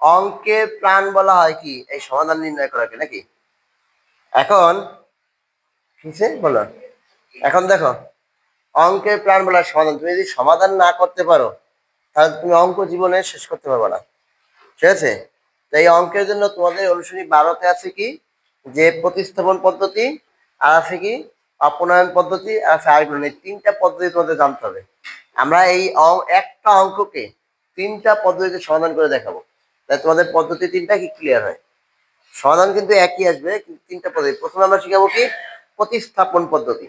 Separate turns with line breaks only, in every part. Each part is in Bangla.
অঙ্কের প্রাণ বলা হয় কি? এই সমাধান নির্ণয় করাকে, নাকি? এখন বলো। এখন দেখো, অঙ্কের প্রাণ বলা সমাধান, তুমি যদি সমাধান না করতে পারো, তাহলে তুমি অঙ্ক জীবনে শেষ করতে পারবে না। ঠিক আছে? তো এই অঙ্কের জন্য তোমাদের অনুশীলনী বারোতে আছে কি? যে প্রতিস্থাপন পদ্ধতি, আর আছে কি? অপনয়ন পদ্ধতি, আর আছে এই তিনটা পদ্ধতি তোমাদের জানতে হবে। আমরা এই একটা অঙ্ককে তিনটা পদ্ধতিতে সমাধান করে দেখাবো। তাই তোমাদের পদ্ধতি তিনটা কি ক্লিয়ার হয়? সমাধান কিন্তু একই আসবে তিনটা পদ্ধতি। প্রথমে আমরা শিখাবো কি? প্রতিস্থাপন পদ্ধতি।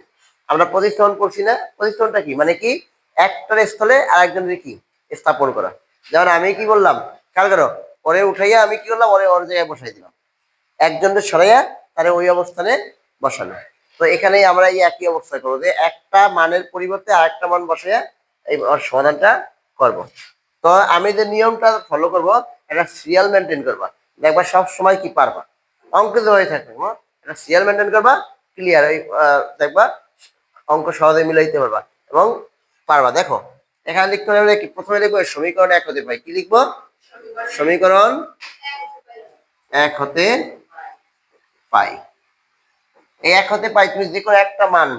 আমরা প্রতিস্থাপন করছি না, প্রতিস্থাপনটা কি? মানে কি? একটার স্থলে আরেকজনের কি? স্থাপন করা। যেমন আমি কি বললাম? খেয়াল করো, ওরে উঠাইয়া আমি কি করলাম? ওরে ওর জায়গায় বসাই দিলাম। একজনের সরাইয়া তারে ওই অবস্থানে বসানো। তো এখানেই আমরা এই একই অবস্থা করব যে একটা মানের পরিবর্তে আরেকটা মান বসাইয়া এই সমাধানটা করব। তো আমি যে নিয়মটা ফলো করব একটা সিরিয়াল মেনটেন করবা। দেখবা সব সময় কি পারবা। অঙ্ক যে হয়ে থাকবে হ্যাঁ? একটা সিরিয়াল মেনটেন করবা ক্লিয়ার দেখবা, অঙ্ক সহজে মিলাইতে পারবা এবং পারবা। দেখো, এখানে লিখতে হবে কি প্রথমে লিখব সমীকরণ এক হতে পাই কি লিখব? সমীকরণ এক হতে পাই। এই এক হতে পাই, তুমি যে কোনো একটা মান,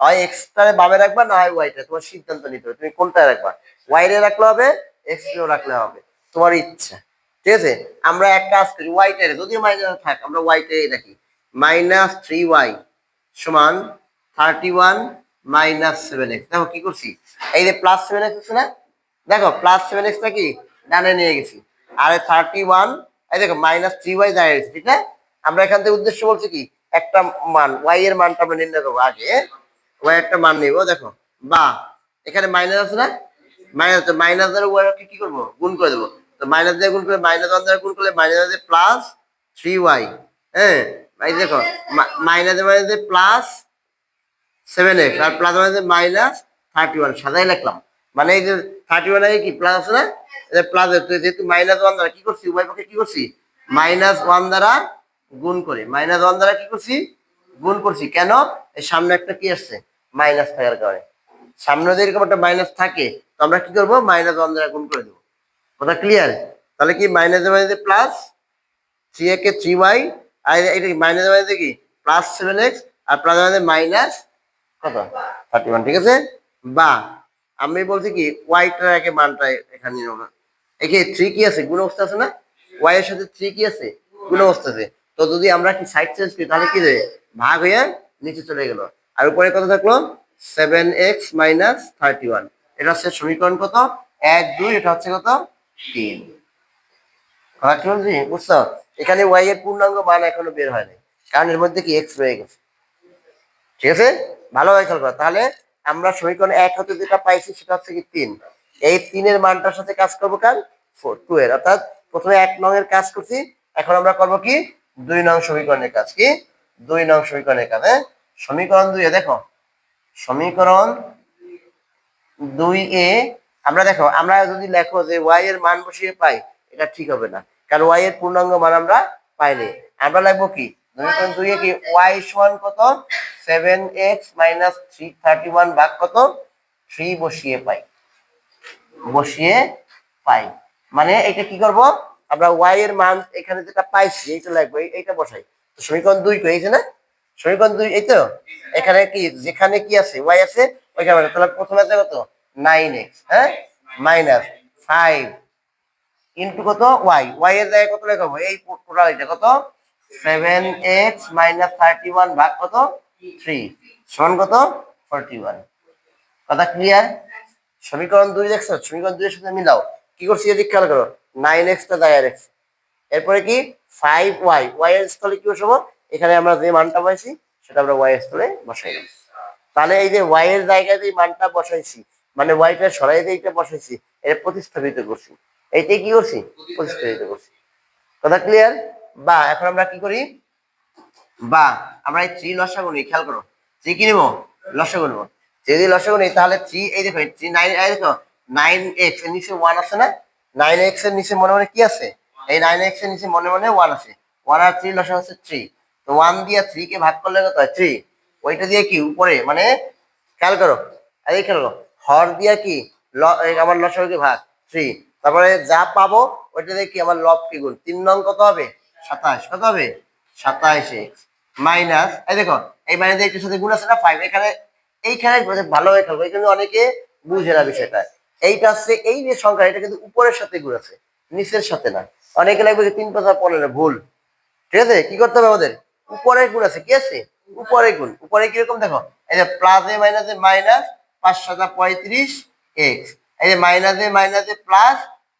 হয় এক্সট্রা বামে রাখবা না হয় ওয়াইটা তোমার সিদ্ধান্ত নিতে হবে। তুমি কোনটা রাখবা? ওয়াইরে রাখলে হবে এক্সট্রা রাখলে হবে। তোমার ইচ্ছা। ঠিক আছে? আমরা এক কাজ করি ওয়াইটে যদি মাইনাস থাক, আমরা ওয়াইটে রাখি মাইনাস থ্রি ওয়াই সমান thirty one minus seven X দেখো কি করছি? এই যে প্লাস সেভেন এক্স আছে না? দেখো প্লাস সেভেন এক্সটা কি? ডানে নিয়ে গেছি। আর থার্টি ওয়ান এই দেখো মাইনাস থ্রি ওয়াই দাঁড়িয়ে গেছে ঠিক না? আমরা এখান থেকে উদ্দেশ্য বলছি কি? একটা মান ওয়াই এর মানটা আমরা নির্ণয় করব আগে। ওয়াই একটা মান নিব, দেখো। বা, এখানে মাইনাস আছে না? মাইনাস মাইনাস দ্বারা ওয়াই কি করব? গুণ করে দেবো। তো মাইনাস দিয়ে গুণ করে মাইনাস ওয়ান দ্বারা গুণ করলে মাইনাস দিয়ে প্লাস থ্রি ওয়াই হ্যাঁ? এই দেখো minus minus plus seven X আর plus minus minus thirty one সাদাই লিখলাম মানে এই যে থার্টি ওয়ান আগে কি প্লাস আছে না? প্লাস যেহেতু মাইনাস ওয়ান দ্বারা কি করছি? উভয় পক্ষে কি করছি? মাইনাস ওয়ান দ্বারা গুণ করে। মাইনাস ওয়ান দ্বারা কি করছি? গুণ করছি। কেন? এই সামনে একটা কি আসছে? মাইনাস থাকার কারণে। সামনে যদি এরকম একটা মাইনাস থাকে, তো আমরা কি করব? মাইনাস ওয়ান দ্বারা গুণ করে দেবো। কথা ক্লিয়ার তাহলে কি মাইনাস মাইনাসে প্লাস থ্রি একে থ্রি ওয়াই আর এটা কি মাইনাস মাইনাসে কি? প্লাস সেভেন এক্স আর প্লাস মাইনাসে কত? থার্টি ওয়ান ঠিক আছে? বা আমি বলছি কি ওয়াইটার একে মানটা এখানে নেব। একে থ্রি কি আছে? গুণ অবস্থা আছে না? ওয়াই এর সাথে থ্রি কি আছে? গুণ অবস্থা আছে। তো যদি আমরা কি সাইড চেঞ্জ করি, তাহলে কি দেবে ভাগ হয়ে নিচে চলে গেল। আর উপরে কত থাকল? Seven X minus thirty one এটা হচ্ছে সমীকরণ কত? এক, দুই, এটা হচ্ছে কত? তিন। বুঝছ? এখানে ওয়াই এর পূর্ণাঙ্গ মান এখনও বের হয়নি। কারণ এর মধ্যে কি এক্স রয়ে গেছে। ঠিক আছে? ভালোভাবে খেয়াল তাহলে আমরা সমীকরণ এক হতে যেটা পাইছি সেটা হচ্ছে কি তিন। এই তিনের মানটার সাথে কাজ করব কার? ফোর টু এর। অর্থাৎ প্রথমে এক নং এর কাজ করছি। এখন আমরা করব কি? দুই নং সমীকরণের কাজ। কি? দুই নং সমীকরণের কাজ। হ্যাঁ? সমীকরণ দুই দেখো। সমীকরণ দুই এ, আমরা দেখো, আমরা যদি লেখো যে ওয়াই এর মান বসিয়ে পাই, এটা ঠিক হবে না। কারণ ওয়াই এর পূর্ণাঙ্গ মান আমরা পাইনি। আমরা লিখব কি? কত? Seven X minus three thirty one ভাগ কত? থ্রি বসিয়ে পাই। বসিয়ে পাই। মানে এটা কি করব? আমরা ওয়াই এর মান এখানে যেটা পাইছি, এইটা লাগবে এইটা বসাই। সমীকরণ দুই তো না? সমীকরণ দুই এই তো? এখানে কি, যেখানে কি আছে? ওয়াই আছে, ওইখানে তাহলে প্রথমে আছে কত? নাইন এক্স হ্যাঁ? মাইনাস ফাইভ ইন্টু কত? ওয়াই ওয়াই এর জায়গায় কত লেখা হবে? এই টোটাল এটা কত? Seven X minus thirty one ভাগ কত? থ্রি সমান কত? ফোরটি ওয়ান কথা ক্লিয়ার সমীকরণ দুই দেখছ? সমীকরণ দুইয়ের সাথে মিলাও। কি করছি যদি খেয়াল করো? নাইন এক্সটা দায়ের এক্স এরপরে কি? ফাইভ ওয়াই ওয়াই এর স্থলে কি বসাবো? এখানে আমরা যে মানটা পাইছি, সেটা আমরা ওয়াই এর স্থলে বসাই দিই তাহলে এই যে ওয়াই এর জায়গায় যে মানটা বসাইছি মানে ওয়াইটা সরাই দিয়ে এইটা বসাইছি, এটা প্রতিস্থাপিত করছি। এইটাই কি করছি? প্রতিস্থাপিত করছি। কথা ক্লিয়ার বা, এখন আমরা কি করি? বা, আমরা এই থ্রি লসাগু নিই, খেয়াল করো। থ্রি কি নেব? লসাগু নেব। যদি লসাগু নিই, তাহলে থ্রি এই দেখো থ্রি নাইন এই দেখো নাইন এক্সের নিচে ওয়ান আছে না? নাইন এক্সের নিচে মনে মনে কি আছে? এই নাইন এক্সের নিচে মনে মনে ওয়ান আছে। ওয়ান আর থ্রি লসাগু হচ্ছে থ্রি তো ওয়ান দিয়ে থ্রি কে ভাগ করলে কত হয়? থ্রি ওইটা দিয়ে কি? উপরে মানে খেয়াল করো। এই করো। হর দিয়ে কি? আমার লসাগুকে ভাগ থ্রি তারপরে যা পাবো, ওইটা দিয়ে কি? আমার লব কি গুণ? তিন নং কত হবে? সাতাশ। কত হবে? সাতাশ মাইনাস, এই দেখো, এই মাইনাস একটু সাথে গুণ আছে না? ফাইভ এখানে, এইখানে ভালো হয়ে খেলব এখানে অনেকে বুঝে না বিষয়টা। এইটা হচ্ছে, এই যে সংখ্যা, এটা কিন্তু উপরের সাথে গুণ আছে, নিচের সাথে না। অনেকে লাগবে যে তিন পাঁচা পনেরো, ভুল। ঠিক আছে? কি করতে হবে আমাদের? উপরে গুণ আছে, কি আছে? উপরে গুণ। উপরে কীরকম দেখো? এই যে প্লাস এ মাইনাস মাইনাস পাঁচ সাতা পঁয়ত্রিশ এক্স এই যে minus A minus A plus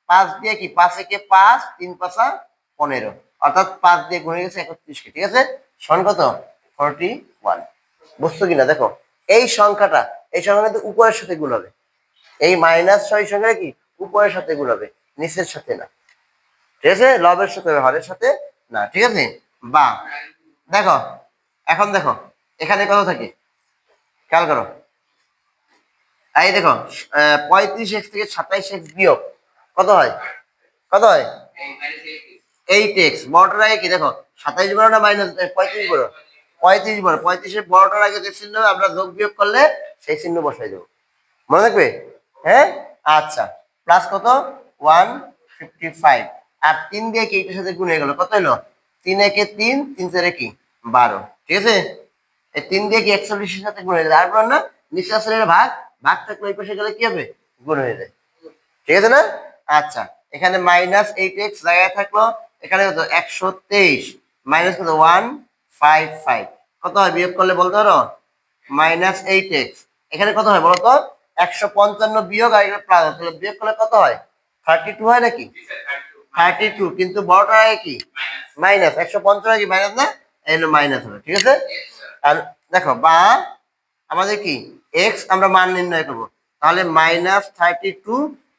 পাঁচ দিয়ে কি? পাঁচ একে পাঁচ, তিন পাঁচা পনেরো। অর্থাৎ পাঁচ দিয়ে গুণে গেছে একত্রিশকে, ঠিক আছে? সন কত? ফর্টি ওয়ান বুঝছ কিনা? দেখো, এই সংখ্যাটা, এই সংখ্যা কিন্তু উপরের সাথে গুণ হবে। এই মাইনাস ছয় সংখ্যা কি? উপরের সাথে গুণ হবে, নিচের সাথে না। ঠিক আছে? লবের সাথে, হরের সাথে না, ঠিক আছে? বা দেখো, এখন দেখো, এখানে কত থাকে? খেয়াল করো। এই দেখো পঁয়ত্রিশ এক্স থেকে সাতাইশ এক্স বিয়োগ, কত হয়? কত হয়? Eight X. বড়টার আগে কি দেখো, সাতাইশ বড় না মাইনাস পঁয়ত্রিশ বড়? পঁয়ত্রিশ বড়। পঁয়ত্রিশের বড়টার আগে যে চিহ্ন আমরা যোগ বিয়োগ করলে সেই চিহ্ন বসাই দেবো। মনে থাকবে? হ্যাঁ? আচ্ছা। প্লাস কত? One fifty five. আর তিন দিয়ে কি এইটার সাথে গুণ গেল? কত হলো? তিন একে তিন তিন চারে কি? বারো। ঠিক আছে? এই তিন দিয়ে কি একচল্লিশের সাথে গুণ হয়ে যায়? তারপর না আসলে ভাগ ভাগ থাকলে ওই পাশে গেলে কি হবে? গুণ হয়ে যায়। ঠিক আছে না? আচ্ছা এখানে মাইনাস এইট এক্স জায়গায় থাকল, এখানে কত? একশো তেইশ। মাইনাস কত? ওয়ান ফাইভ ফাইভ কত হয়? বিয়োগ করলে বলতে পারো? মাইনাস এইট এক্স এখানে কত হয় বলতো একশো পঞ্চান্ন বিয়োগ আর এখানে প্লাস তাহলে বিয়োগ করলে কত হয়? থার্টি টু হয় নাকি? থার্টি টু কিন্তু বড়টা আগে কি? মাইনাস একশো পঞ্চান্ন কি মাইনাস না? এই মাইনাস হলো ঠিক আছে? আর দেখো, বা আমাদের কি? এক্স আমরা মান নির্ণয় করব। তাহলে মাইনাস থার্টি টু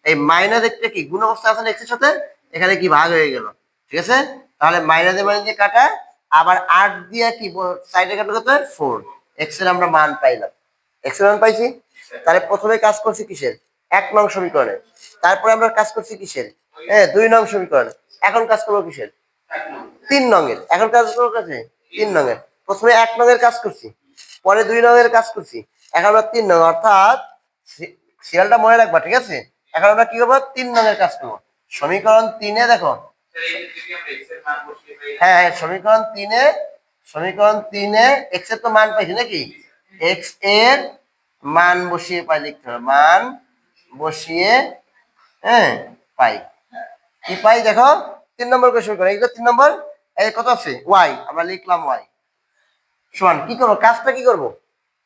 এই মাইনাস একটা কি? গুণ অবস্থা আছে এক্সের সাথে? এখানে কি ভাগ হয়ে গেল, ঠিক আছে? তাহলে মাইনাসে মাইনাস কাটা, আবার আট দিয়ে কি সাইডে কাটা কত ফোর এক্সের আমরা মান পাইলাম। এক্সের মান পাইছি? তাহলে প্রথমে কাজ করছি কিসের? এক নং সমীকরণে তারপরে আমরা কাজ করছি কিসের? হ্যাঁ দুই নং সমীকরণে। এখন কাজ করব কিসের? তিন নঙের। এখন কাজ করব কাছে? তিন নঙের। প্রথমে এক নঙের কাজ করছি। পরে দুই নঙের কাজ করছি। এখন আমরা তিন নং, অর্থাৎ সিরিয়ালটা মনে রাখবা, ঠিক আছে? এখন আমরা কি করব? তিন নঙের কাজ করব। সমীকরণ তিনে দেখো। হ্যাঁ হ্যাঁ সমীকরণ তিনে সমীকরণ তিনে এক্সের তো মান পাইছি নাকি? এক্সের মান বসিয়ে পাই লিখতে হবে। মান বসিয়ে হ্যাঁ পাই। কি পাই দেখো, তিন নম্বর কোশ্চেন করে। এগুলো তিন নম্বর? এই কত আছে? ওয়াই আমরা লিখলাম ওয়াই সমান কি করব? কাজটা কি করব?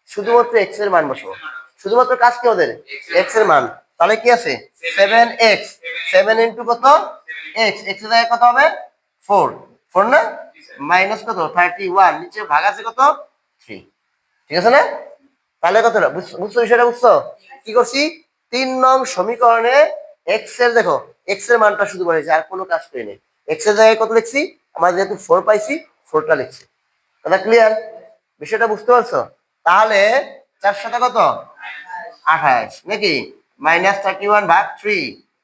শুধুমাত্র এক্সের মান বসবো। শুধুমাত্র কাজ কি ওদের? এক্সের মান। তাহলে কি আছে? সেভেন এক্স সেভেন ইন্টু কত? এক্স এক্সের কত হবে? ফোর ফোর না? মাইনাস কত? থার্টি ওয়ান নিচে ভাগ আছে কত? থ্রি ঠিক আছে না? তাহলে কত বুঝছ বিষয়টা বুঝছ? কি করছি? তিন নং সমীকরণে এক্সের দেখো এক্সের মানটা শুধু বলেছে আর কোনো কাজ করি নেই। এক্সের জায়গায় কত লিখছি? আমরা যেহেতু ফোর পাইছি ফোরটা লিখছি। কথা ক্লিয়ার বিষয়টা বুঝতে পারছ? তাহলে চার সাথে কত? আঠাশ। নাকি? মাইনাস থার্টি ওয়ান ভাগ থ্রি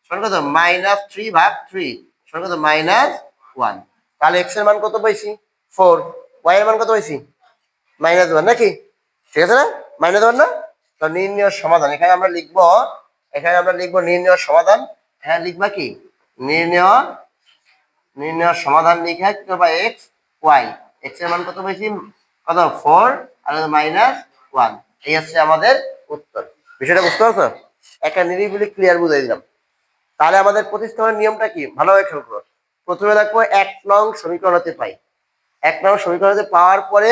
সমান কত? মাইনাস থ্রি ভাগ থ্রি সমান কত? মাইনাস ওয়ান তাহলে এক্সের মান কত পাইছি? ফোর ওয়াই এর মান কত পাইছি? মাইনাস ওয়ান নাকি? ঠিক আছে না? মাইনাস ওয়ান না? তো নির্ণয় সমাধান। এখানে আমরা লিখব, এখানে আমরা লিখব নির্ণয় সমাধান। হ্যাঁ লিখবা কি? নির্ণয় নির্ণয় সমাধান লিখে কি করবা? এক্স ওয়াই এক্সের মান কত পেয়েছি? কত? ফোর আর মাইনাস ওয়ান এই হচ্ছে আমাদের উত্তর। বিষয়টা বুঝতে পারছ? একটা নিরিবিলি ক্লিয়ার বুঝাই দিলাম। তাহলে আমাদের প্রতিস্থাপনের নিয়মটা কি? ভালোভাবে খেয়াল করো। প্রথমে দেখব এক নং সমীকরণ হতে পাই। এক নং সমীকরণ হতে পাওয়ার পরে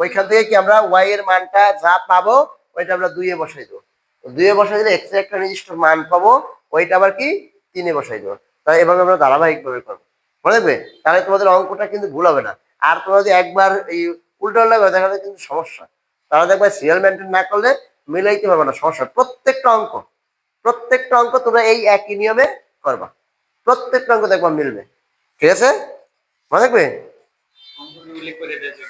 ওইখান থেকে কি আমরা ওয়াই এর মানটা যা পাবো, ওইটা আমরা দুইয়ে বসাই দেবো। দুইয়ে বসাই দিলে এক্সের একটা নির্দিষ্ট মান পাবো। ওইটা আবার কি? তিনে বসাই দেবো। তাই এভাবে আমরা ধারাবাহিকভাবে করব। মনে দেখবে তাহলে তোমাদের অঙ্কটা কিন্তু ভুল হবে না। আর তোমরা যদি একবার এই উল্টো লাগবে দেখা যায় কিন্তু সমস্যা। তাহলে দেখবে সিরিয়াল মেনটেন না করলে মিলাইতে পারবে না, সমস্যা। প্রত্যেকটা অঙ্ক প্রত্যেকটা অঙ্ক তোমরা এই একই নিয়মে করবা। প্রত্যেকটা অঙ্ক দেখবা মিলবে। ঠিক আছে? মনে
দিয়েছে